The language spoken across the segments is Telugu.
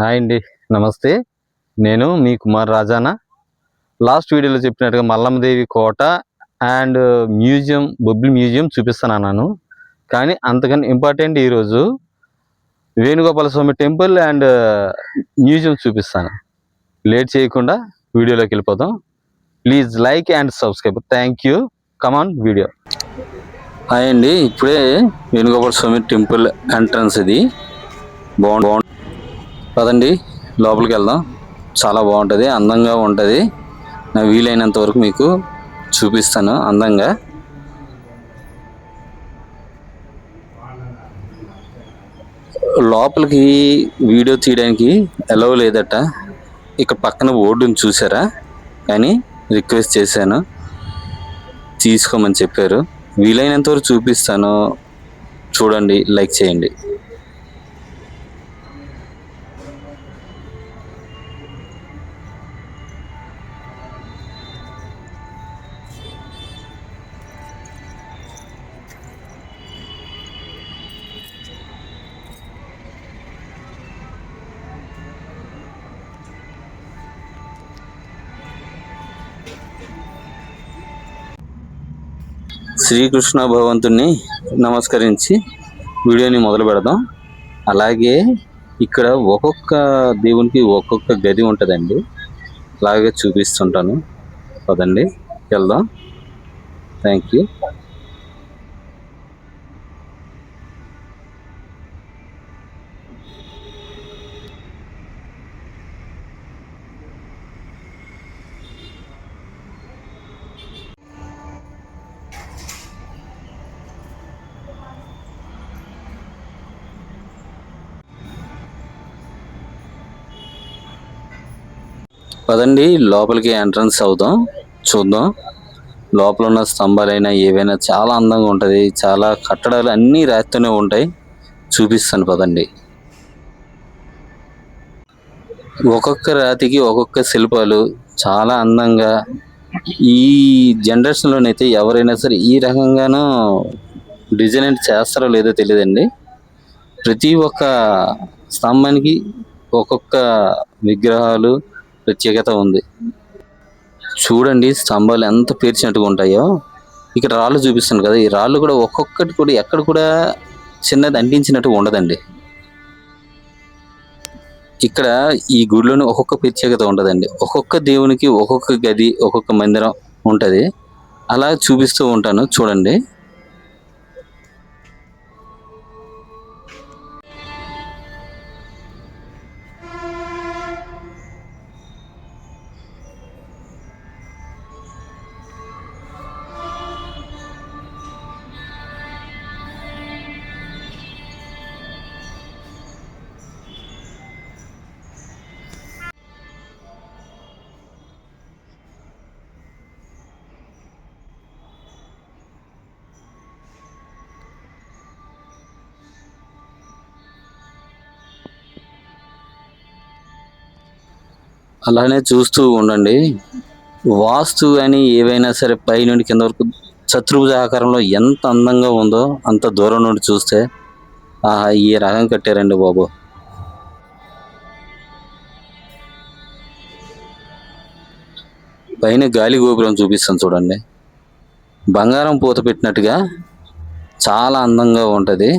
హాయ్ అండి నమస్తే. నేను మీ కుమార్ రాజానా. లాస్ట్ వీడియోలో చెప్పినట్టుగా మల్లమ్మదేవి కోట అండ్ మ్యూజియం బొబ్బిలి మ్యూజియం చూపిస్తాను అన్నాను కానీ అంతకన్నా ఇంపార్టెంట్ ఈరోజు Venugopala Swamy temple and museum చూపిస్తాను. లేట్ చేయకుండా వీడియోలోకి వెళ్ళిపోతాం please like and subscribe. Thank you. Come on video. Hi అండి ఇప్పుడే వేణుగోపాల స్వామి టెంపుల్ ఎంట్రన్స్ ఇది. బాగుంది బాగుంది. పదండి లోపలికి వెళ్దాం. చాలా బాగుంటుంది అందంగా ఉంటుంది. నా వీలైనంత వరకు మీకు చూపిస్తాను అందంగా. లోపలికి వీడియో తీయడానికి ఎలవ్ లేదట. ఇక్కడ పక్కన బోర్డుని చూసారా? కానీ రిక్వెస్ట్ చేశాను. తీసుకోమని చెప్పారు. వీలైనంత వరకు చూపిస్తాను. చూడండి లైక్ చేయండి. శ్రీకృష్ణ భగవంతుని నమస్కరించి వీడియోని మొదలు పెడదాం. అలాగే ఇక్కడ ఒక్కొక్క దేవునికి ఒక్కొక్క గది ఉంటుందండి. అలాగే చూపిస్తుంటాను. పదండి వెళ్దాం. థ్యాంక్ యూ పదండి లోపలికి ఎంట్రన్స్ అవుదాం చూద్దాం. లోపల ఉన్న స్తంభాలైనా ఏవైనా చాలా అందంగా ఉంటుంది చాలా కట్టడాలు అన్నీ రాతితోనే ఉంటాయి. చూపిస్తాను పదండి. ఒక్కొక్క రాతికి ఒక్కొక్క శిల్పాలు చాలా అందంగా ఈ జనరేషన్లోనైతే ఎవరైనా సరే ఈ రకంగానూ డిజైన్ చేస్తారో లేదో తెలియదండి. ప్రతి ఒక్క స్తంభానికి ఒక్కొక్క విగ్రహాలు ప్రత్యేకత ఉంది. చూడండి స్తంభాలు ఎంత పేర్చినట్టుగా ఉంటాయో. ఇక్కడ రాళ్ళు చూపిస్తాను కదా ఈ రాళ్ళు కూడా ఒక్కొక్కటి కూడా ఎక్కడ కూడా చిన్నది అంటించినట్టు ఉండదండి. ఇక్కడ ఈ గుడిలోని ఒక్కొక్క ప్రత్యేకత ఉండదండి ఒక్కొక్క దేవునికి ఒక్కొక్క గది ఒక్కొక్క మందిరం ఉంటుంది. అలా చూపిస్తూ ఉంటాను చూడండి. అలానే చూస్తూ ఉండండి. వాస్తు అని ఏవైనా సరే పై నుండి కింద వరకు చతుర్భుజ ఆకారంలో ఎంత అందంగా ఉందో అంత దూరం నుండి చూస్తే ఆహా ఈ రకం కట్టారండి బాబు. పైన గాలి గోపురం చూపిస్తాను చూడండి. బంగారం పూత పెట్టినట్టుగా చాలా అందంగా ఉంటుంది.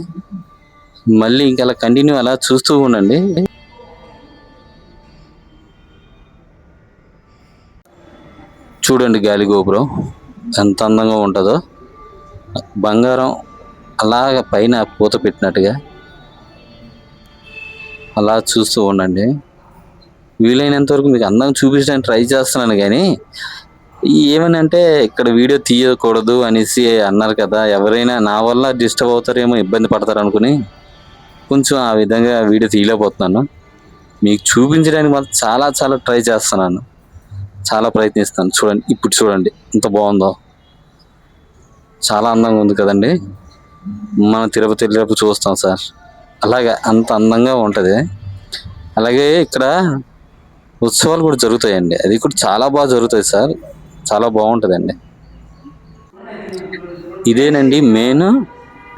మళ్ళీ ఇంకా కంటిన్యూ అలా చూస్తూ ఉండండి. చూడండి గాలి గోపురం. ఎంత అందంగా ఉంటుందో. బంగారం అలాగ పైన పూత పెట్టినట్టుగా. అలా చూస్తూ ఉండండి. వీలైనంత వరకు మీకు అందం చూపించడానికి ట్రై చేస్తున్నాను కానీ ఏమనంటే ఇక్కడ వీడియో తీయకూడదు అనేసి అన్నారు కదా. ఎవరైనా నా వల్ల డిస్టర్బ్ అవుతారేమో ఇబ్బంది పడతారు అనుకుని కొంచెం ఆ విధంగా వీడియో తీయలేకపోతున్నాను. మీకు చూపించడానికి మాత్రం చాలా చాలా ట్రై చేస్తున్నాను. చాలా ప్రయత్నిస్తాను. చూడండి ఇప్పుడు చూడండి ఎంత బాగుందో. చాలా అందంగా ఉంది కదండి. మన తిరుపతి వెళ్ళేటప్పుడు చూస్తాం సార్. అలాగే అంత అందంగా ఉంటుంది. అలాగే ఇక్కడ ఉత్సవాలు కూడా జరుగుతాయండి. అది కూడా చాలా బాగా జరుగుతాయి సార్. చాలా బాగుంటుందండి. ఇదేనండి మెయిన్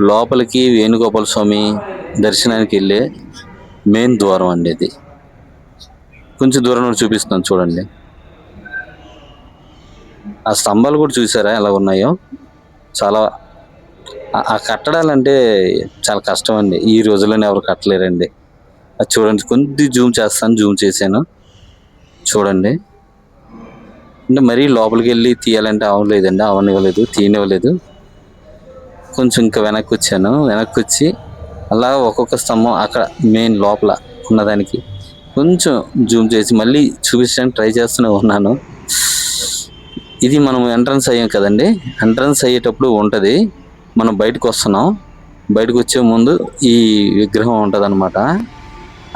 లోపలికి వేణుగోపాల స్వామి దర్శనానికి వెళ్ళే మెయిన్ ద్వారం అండి ఇది. కొంచెం దూరం నుండి చూపిస్తున్నాను చూడండి. ఆ స్తంభాలు కూడా చూసారా ఎలా ఉన్నాయో? చాలా ఆ- కట్టడాలంటే చాలా కష్టం అండి ఈ రోజుల్లోనే ఎవరు కట్టలేరండి. అది చూడండి కొద్ది జూమ్ చేస్తాను జూమ్ చేశాను. చూడండి. అంటే మరీ లోపలికి వెళ్ళి తీయాలంటే అవ్వలేదండి అవనివ్వలేదు తీయనివ్వలేదు. కొంచెం ఇంకా వెనక్కి వచ్చాను వెనక్కి వచ్చి అలా ఒక్కొక్క స్తంభం అక్కడ మెయిన్ లోపల ఉన్నదానికి కొంచెం జూమ్ చేసి మళ్ళీ చూపించడానికి ట్రై చేస్తూనే ఉన్నాను. ఇది మనం ఎంట్రన్స్ అయ్యాం కదండి. ఎంట్రన్స్ అయ్యేటప్పుడు ఉంటుంది. మనం బయటకు వస్తున్నాం. బయటకు వచ్చే ముందు ఈ విగ్రహం ఉంటుంది అనమాట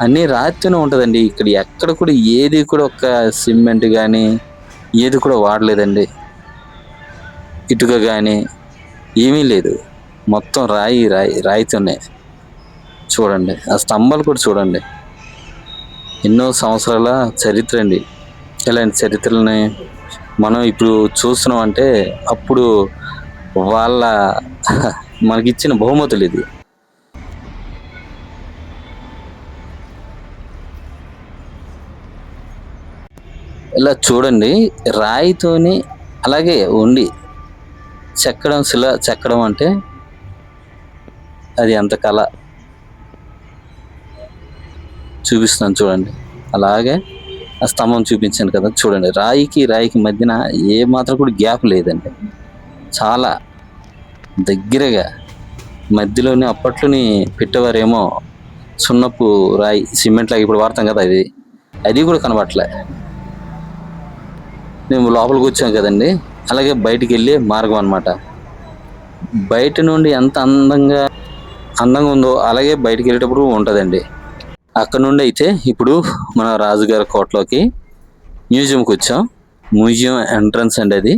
అన్నీ రాతితోనే ఉంటుందండి. ఇక్కడ ఎక్కడ కూడా ఏది కూడా ఒక సిమెంట్ కానీ ఏది కూడా వాడలేదండి. ఇటుక కానీ ఏమీ లేదు. మొత్తం రాయి రాయి రాయితోనే. చూడండి. ఆ స్తంభాలు కూడా చూడండి. ఎన్నో సంవత్సరాల చరిత్ర అండి. ఇలాంటి చరిత్రలని మనం ఇప్పుడు చూస్తున్నాం అంటే అప్పుడు వాళ్ళ మనకిచ్చిన బహుమతులు ఇది. ఇలా చూడండి రాయితోని అలాగే ఉండి చెక్కడం శిల చెక్కడం అంటే అది ఎంత కళ? చూపిస్తున్నాను చూడండి. అలాగే స్తంభం చూపించాను కదా చూడండి. రాయికి రాయికి మధ్యన ఏ మాత్రం కూడా గ్యాప్ లేదండి. చాలా దగ్గరగా మధ్యలోనే అప్పట్లోని పెట్టేవారేమో సున్నపు రాయి సిమెంట్ లాగా ఇప్పుడు వాడతాం కదా అది. అది కూడా కనబడట్లే. మేము లోపలికి వచ్చాం కదండి. అలాగే బయటికి వెళ్ళే మార్గం అన్నమాట. బయట నుండి ఎంత అందంగా అందంగా ఉందో అలాగే బయటికి వెళ్ళేటప్పుడు ఉంటుందండి. అక్కడ నుండి అయితే ఇప్పుడు మన రాజుగారి కోటలోకి మ్యూజియంకి వచ్చాం. మ్యూజియం ఎంట్రన్స్ అండి అది.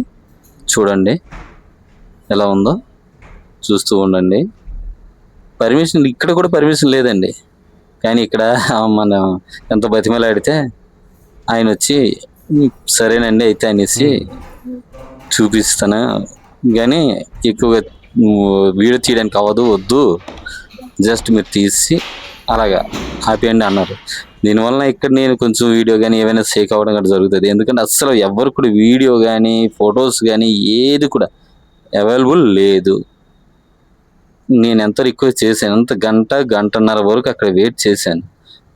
చూడండి. ఎలా ఉందో చూస్తూ ఉండండి. పర్మిషన్ ఇక్కడ కూడా పర్మిషన్ లేదండి. కానీ ఇక్కడ మనం ఎంత బతిమలాడితే ఆయన వచ్చి సరేనండి అయితే అనేసి చూపిస్తాను. కానీ ఎక్కువగా వీడియో తీయడానికి అవ్వదు వద్దు. జస్ట్ మీరు తీసి అలాగా. ఆపేయండి అన్నారు. దీనివల్ల ఇక్కడ నేను కొంచెం వీడియో కానీ ఏమైనా సేక్ అవ్వడం కూడా జరుగుతుంది. ఎందుకంటే అస్సలు ఎవరు కూడా వీడియో కానీ ఫొటోస్ కానీ ఏది కూడా అవైలబుల్ లేదు. నేను ఎంత రిక్వెస్ట్ చేశాను ఎంత గంట గంటన్నర వరకు అక్కడ వెయిట్ చేశాను.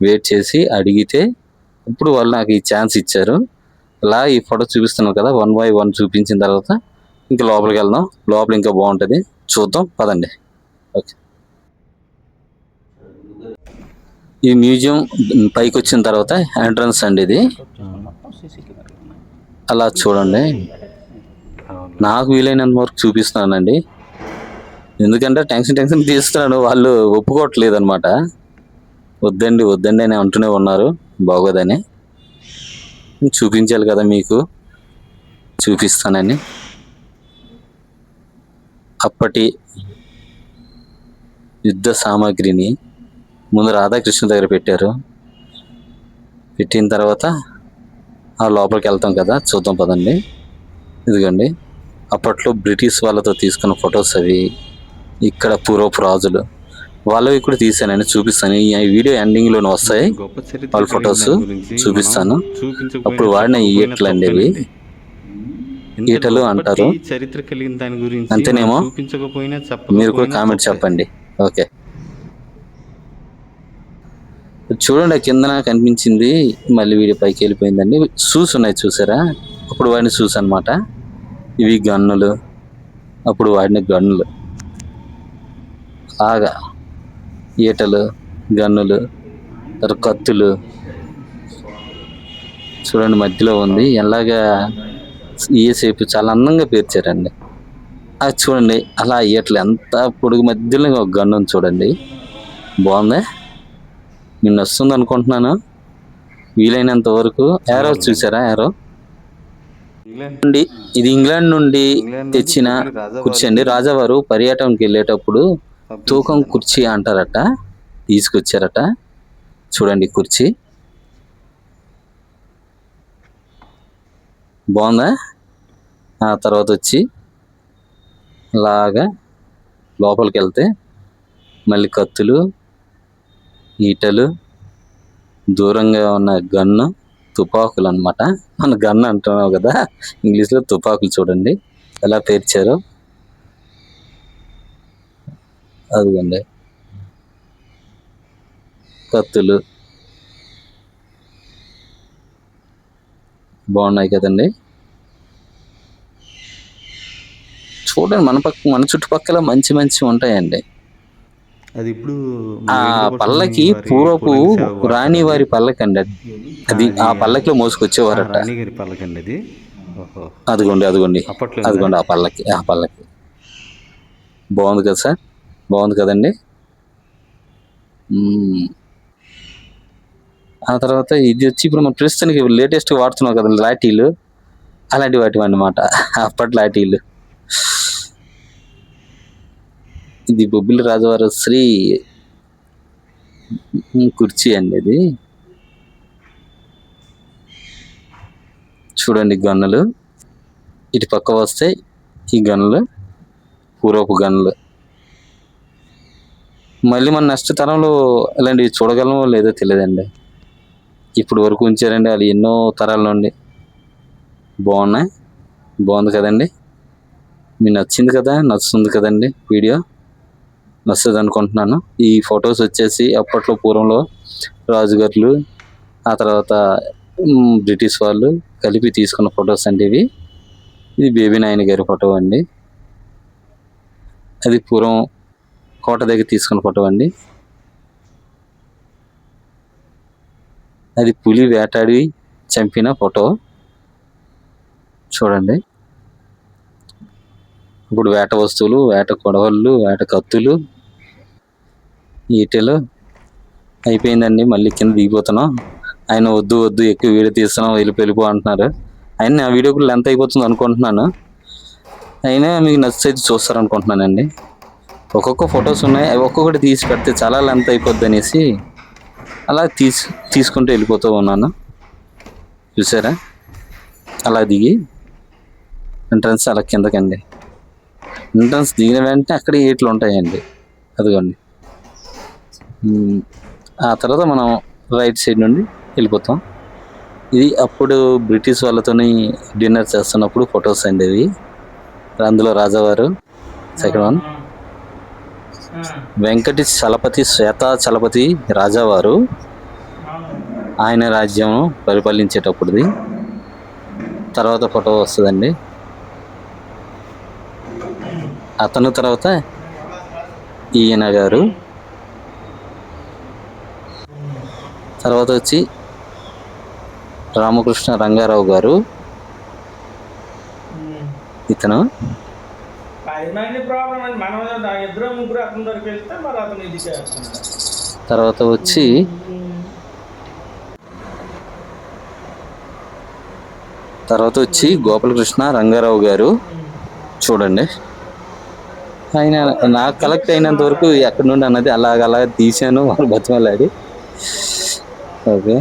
వెయిట్ చేసి అడిగితే ఇప్పుడు వాళ్ళు నాకు ఈ ఛాన్స్ ఇచ్చారు. అలా ఈ ఫోటో చూపిస్తున్నాను కదా వన్ బై వన్ చూపించిన తర్వాత ఇంకా లోపలికి వెళ్దాం. లోపల ఇంకా బాగుంటుంది. చూద్దాం. పదండి. ఓకే ఈ మ్యూజియం పైకి వచ్చిన తర్వాత ఎంట్రన్స్ అండి ఇది. అలా చూడండి. నాకు వీలైనంత వరకు చూపిస్తున్నానండి. ఎందుకంటే టెన్షన్ టెన్షన్ తీస్తున్నాను వాళ్ళు ఒప్పుకోవట్లేదు అనమాట వద్దండి వద్దండి అని అంటూనే ఉన్నారు బాగోదని. చూపించాలి కదా మీకు. చూపిస్తానని అప్పటి యుద్ధ సామాగ్రిని ముందు రాధాకృష్ణ దగ్గర పెట్టారు. పెట్టిన తర్వాత ఆ లోపలికి వెళ్తాం కదా చూద్దాం పదండి. ఇదిగోండి. అప్పట్లో బ్రిటిష్ వాళ్ళతో తీసుకున్న ఫొటోస్ అవి ఇక్కడ పూర్వపు రాజులు వాళ్ళవి కూడా తీసానండి చూపిస్తాను. ఈ వీడియో ఎండింగ్లోనే వస్తాయి వాళ్ళ ఫొటోస్ చూపిస్తాను. అప్పుడు వాడిన ఈటలు అండి ఇవి ఈటలు అంటారు. చరిత్ర కలిగిన దాని గురించి అంతేనేమో? మీరు కూడా కామెంట్. చెప్పండి. ఓకే. చూడండి కిందన కనిపించింది. మళ్ళీ వీడి పైకి వెళ్ళిపోయిందండి. షూస్ ఉన్నాయి చూసారా? అప్పుడు వాడిన షూస్ అన్నమాట. ఇవి గన్నులు. అప్పుడు వాడిన గన్నులు. బాగా ఈటలు గన్నులు కత్తులు. చూడండి మధ్యలో ఉంది. ఎలాగా ఏ షేప్ చాలా అందంగా పేర్చారండి. అది చూడండి అలా ఈటలు ఎంత పొడుగు మధ్యలో ఒక గన్ను చూడండి. బాగుందా? నిన్న వస్తుంది అనుకుంటున్నాను. వీలైనంత వరకు ఏరో చూసారా? ఏరో ఇది ఇంగ్లాండ్ నుండి తెచ్చిన కుర్చీ అండి. రాజావారు పర్యటనకి వెళ్ళేటప్పుడు తూకం కుర్చీ అంటారట. తీసుకొచ్చారట. చూడండి కుర్చీ. బాగుందా? ఆ తర్వాత వచ్చి అలాగా లోపలికి వెళ్తే మళ్ళీ కత్తులు ఈటలు దూరంగా ఉన్న గన్ను తుపాకులు అన్నమాట మన గన్ అంటున్నావు కదా ఇంగ్లీష్లో తుపాకులు చూడండి. ఎలా పేర్చారో. అదిగోండి. కత్తులు. బాగున్నాయి కదండి. చూడండి మన పక్క మన చుట్టుపక్కల మంచి మంచి ఉంటాయండి. అది ఇప్పుడు ఆ పల్లకి పూర్వపు రాణి వారి పల్లకి అండి అది. అది ఆ పల్లకిలో మోసుకొచ్చేవారట. రాణి గారి పల్లకండి అది. అదిగోండి అదిగోండి. అదిగోండి ఆ పల్లకి ఆ పల్లకి. బాగుంది కదా సార్? బాగుంది కదండి. ఆ తర్వాత ఇది వచ్చి ఇప్పుడు మన ప్రస్తుతానికి లేటెస్ట్ వాడుతున్నాం కదా లాఠీలు. అలాంటి వాటి అన్నమాట. అప్పటి లాఠీలు. ఇది బొబ్బిలి రాజవారి శ్రీ కుర్చీ అండి ఇది. చూడండి గన్నులు. ఇటు పక్క వస్తే ఈ గన్నులు పూర్వపు గన్నులు. మళ్ళీ మన నెక్స్ట్ తరంలో ఇలాంటివి చూడగలమో లేదో తెలియదండి. ఇప్పుడు వరకు ఉంచారండి వాళ్ళు ఎన్నో తరాల నుండి. బాగున్నాయి. బాగుంది కదండి. మీకు నచ్చింది కదా నచ్చుతుంది కదండి వీడియో. నచ్చుతుంది అనుకుంటున్నాను. ఈ ఫొటోస్ వచ్చేసి అప్పట్లో పూర్వంలో రాజుగారులు ఆ తర్వాత బ్రిటిష్ వాళ్ళు కలిపి తీసుకున్న ఫొటోస్ అండి ఇవి. ఇది బేబీ నాయన గారి ఫోటో అండి. అది పూర్వం కోట దగ్గర తీసుకున్న ఫోటో అండి. అది పులి వేటాడి చంపిన ఫోటో. చూడండి. ఇప్పుడు వేట వస్తువులు వేట కొడవళ్ళు వేట కత్తులు ఈటెలు అయిపోయిందండి మళ్ళీ కింద దిగిపోతున్నాం. ఆయన వద్దు వద్దు ఎక్కువ వీడియో తీస్తున్నాం వెళ్ళి వెళ్ళిపో అంటున్నారు. ఆయన నా వీడియో కూడా లెంత్ అయిపోతుంది అనుకుంటున్నాను. అయినా మీకు నచ్చితే చూస్తారు అనుకుంటున్నానండి ఒక్కొక్క ఫొటోస్ ఉన్నాయి అవి ఒక్కొక్కటి తీసి పెడితే చాలా లెంత్ అయిపోద్ది అనేసి అలా తీసు తీసుకుంటూ వెళ్ళిపోతూ ఉన్నాను. చూసారా? అలా దిగి ఎంట్రన్స్ అలా కిందకండి. ఎంట్రన్స్ దిగిన వెంటనే అక్కడ ఏట్లు ఉంటాయండి. అదిగోండి. ఆ తర్వాత మనం రైట్ సైడ్ నుండి వెళ్ళిపోతాం. ఇది అప్పుడు బ్రిటిష్ వాళ్ళతోని డిన్నర్ చేస్తున్నప్పుడు ఫొటోస్ అండి ఇవి. అందులో రాజావారు సెకండ్ వన్ వెంకటి చలపతి శ్వేత చలపతి రాజావారు ఆయన రాజ్యం పరిపాలించేటప్పుడుది. తర్వాత ఫోటో వస్తుందండి. అతను తర్వాత ఈయన గారు తర్వాత వచ్చి రామకృష్ణ రంగారావు గారు. ఇతను. తర్వాత వచ్చి తర్వాత వచ్చి గోపాలకృష్ణ రంగారావు గారు. చూడండి. ఆయన నాకు కలెక్ట్ అయినంత వరకు ఎక్కడి నుండి అన్నది అలాగ అలా తీసాను వాళ్ళు బతిమలాడి. ఓకే.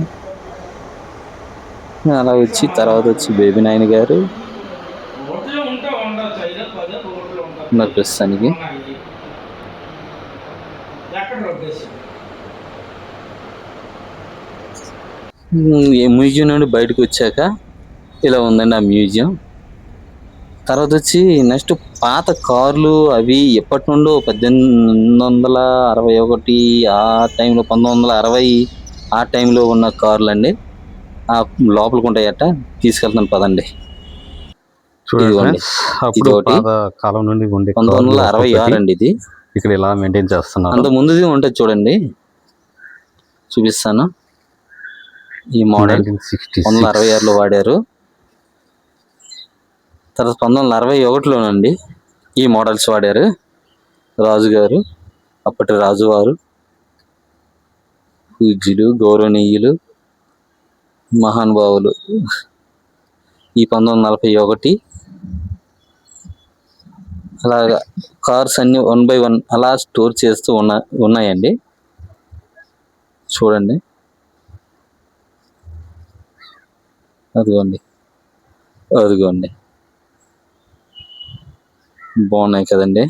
అలా వచ్చి తర్వాత వచ్చి బేబీ నాయన గారు. రోడ్లు ప్రస్తుతానికి. మ్యూజియం నుండి బయటకు వచ్చాక ఇలా ఉందండి ఆ మ్యూజియం. తర్వాత వచ్చి నెక్స్ట్ పాత కార్లు అవి ఎప్పటి నుండో పద్దెనిమిది వందల అరవై ఒకటి ఆ టైంలో పంతొమ్మిది వందల అరవై ఆ టైంలో ఉన్న కార్లు అండి ఆ లోపలికి ఉంటాయట. తీసుకెళ్తాను పదండి. అప్పుడు కాలం నుండి ఉండే పంతొమ్మిది వందల అరవై ఆరు అండి ఇది. ఇక్కడ ఇలా మెయింటైన్ చేస్తున్నారు. అంత ముందుది ఉంటుంది చూడండి. చూపిస్తాను. ఈ మోడల్ 1966. పంతొమ్మిది వందల అరవై ఆరులో వాడారు. తర్వాత పంతొమ్మిది వందల అరవై ఒకటిలోనండి ఈ మోడల్స్ వాడారు. రాజుగారు అప్పటి రాజువారు. పూజ్యులు గౌరవనీయులు మహానుభావులు. ఈ పంతొమ్మిది వందల నలభై ఒకటి అలాగా కార్స్ అన్ని వన్ బై వన్ అలా స్టోర్ చేస్తూ ఉన్న ఉన్నాయండి. చూడండి. అదిగోండి. అదిగోండి. బాగున్నాయి కదండి.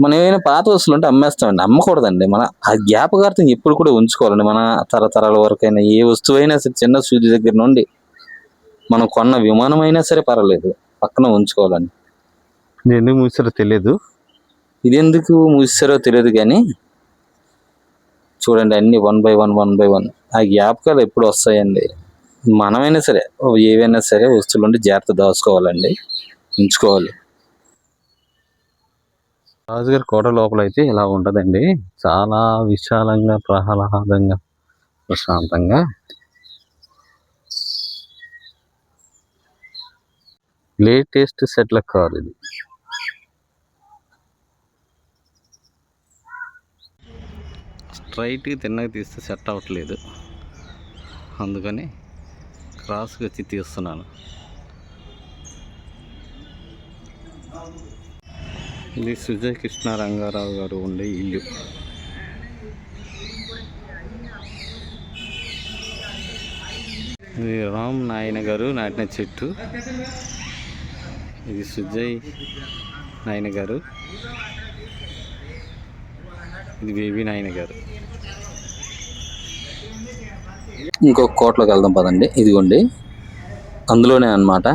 మనం ఏమైనా పాత వస్తువులు ఉంటే అమ్మేస్తామండి. అమ్మకూడదండి. మన ఆ జ్ఞాపకార్థం ఎప్పుడు కూడా ఉంచుకోవాలండి. మన తరతరాల వరకైనా ఏ వస్తువు అయినా సరే చిన్న సూది దగ్గర నుండి మనం కొన్న విమానం అయినా సరే పర్వాలేదు. పక్కన ఉంచుకోవాలండి. ఇది ఎందుకు మూసారో తెలియదు ఇది ఎందుకు మూసారో తెలియదు కానీ చూడండి అన్ని one by one one by one. ఆ జ్ఞాపకాలు ఎప్పుడు వస్తాయండి? మనమైనా సరే ఏవైనా సరే వస్తువులు ఉంటే జాగ్రత్త దాచుకోవాలండి. ఉంచుకోవాలి. రాజుగారి కోట లోపల అయితే ఇలా ఉంటుందండి. చాలా విశాలంగా ప్రహ్లాదంగా ప్రశాంతంగా. లేటెస్ట్ సెట్ల కార్ ఇది. స్ట్రైట్గా తిన్నగా తీస్తే సెట్ అవ్వట్లేదు. అందుకని క్రాస్గా వచ్చి తీస్తున్నాను. ఇది సుజయ్ కృష్ణ రంగారావు గారు ఉండే ఇల్లు. ఇది రామ్ నాయన గారు నాటిన చెట్టు. ఇది సుజయ్ నాయన గారు. ఇది బేబీ నాయన గారు. ఇంకొక కోట్లోకి వెళ్దాం పదండి. ఇదిగోండి. అందులోనే అన్నమాట.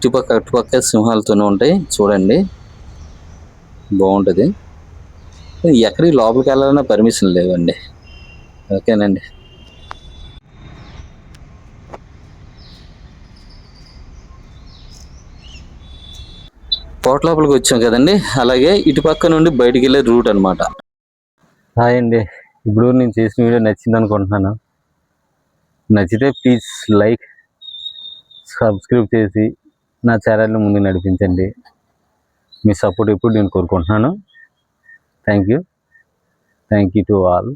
ఇటుపక్క అటుపక్క సింహాలతోనే ఉంటాయి. చూడండి. బాగుంటుంది. ఎక్కడికి లోపలికి వెళ్ళాలన్నా పర్మిషన్ లేవండి. ఓకేనండి. కోట లోపలికి వచ్చాం కదండి. అలాగే ఇటుపక్క నుండి బయటికి వెళ్ళే రూట్ అన్నమాట. హాయ్ అండి. ఇప్పుడు నేను చేసిన వీడియో నచ్చింది అనుకుంటున్నాను. నచ్చితే ప్లీజ్ లైక్ సబ్స్క్రైబ్ చేసి నా చర్యలు ముందు నడిపించండి. మీ సపోర్ట్ ఎప్పుడు నేను కోరుకుంటున్నాను. Thank you thank you to all